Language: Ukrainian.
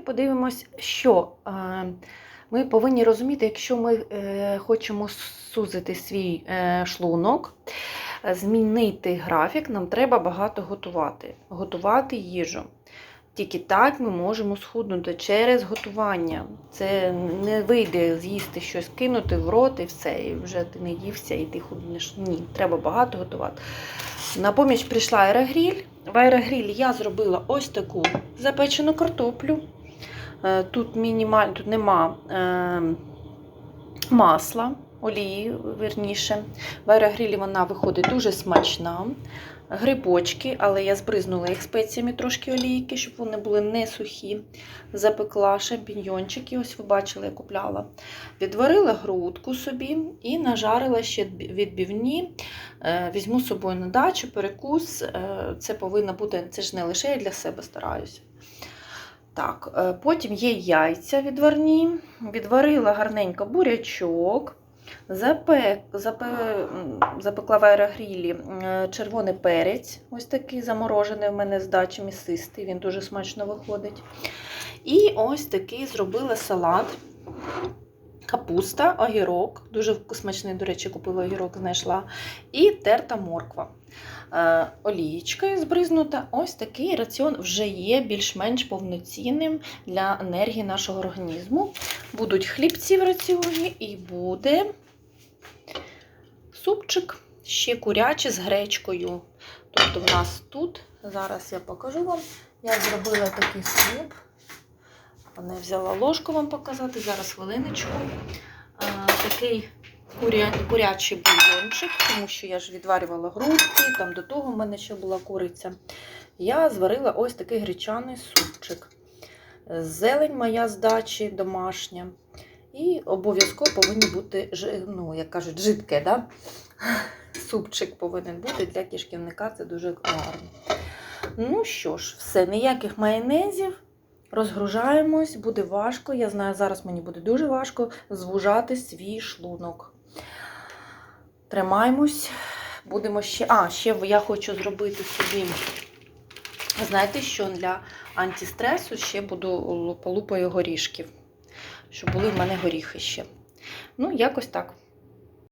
І подивимось, що е, ми повинні розуміти, якщо ми е, хочемо сузити свій е, шлунок, змінити графік, нам треба багато готувати. Готувати їжу. Тільки так ми можемо схуднути через готування. Це не вийде з'їсти щось, кинути в рот і все, і вже ти не ївся, і ти худнеш. Ні, треба багато готувати. На поміч прийшла аерогріль. В аерогрілі я зробила ось таку запечену картоплю. Е, Тут мінімально, тут нема е, масла, олії, верніше. В аерогрілі вона виходить дуже смачна. Грибочки, але я збризнула їх спеціями трошки олійки, щоб вони були не сухі. Запекла шампіньйончики, ось ви бачили, я купляла. Відварила грудку собі і нажарила ще відбивні. Е, Візьму з собою на дачу, перекус. Це повинно бути, це ж не лише я для себе стараюся. Так, е, потім є яйця відварні. Відварила гарненько бурячок. Запек, запе, запекла в аерогрілі е, червоний перець, ось такий заморожений в мене з дачі місистий, він дуже смачно виходить. І ось такий зробила салат. Капуста, огірок, дуже смачний, до речі, купила огірок, знайшла. І терта морква. Е, олієчкою збризнута. Ось такий раціон вже є більш-менш повноцінним для енергії нашого організму. Будуть хлібці в раціоні і буде супчик, ще курячий з гречкою. Тобто в нас тут, зараз я покажу вам, я зробила такий суп. Не взяла ложку вам показати, зараз хвилиночку. Такий куря... курячий бульйончик, тому що я ж відварювала грудки, там до того в мене ще була куриця. Я зварила ось такий гречаний супчик. Зелень моя з дачі домашня. І обов'язково повинні бути, ну, як кажуть, жидке, да? супчик повинен бути для кишківника, це дуже гарно. Ну що ж, все, ніяких майонезів. Розгружаємось, буде важко. Я знаю, зараз мені буде дуже важко звужати свій шлунок. Тримаємось, будемо ще. А, ще я хочу зробити собі. Знаєте, що для антистресу ще буду лу- полупаю горішків, щоб були в мене горіхи ще. Ну, якось так.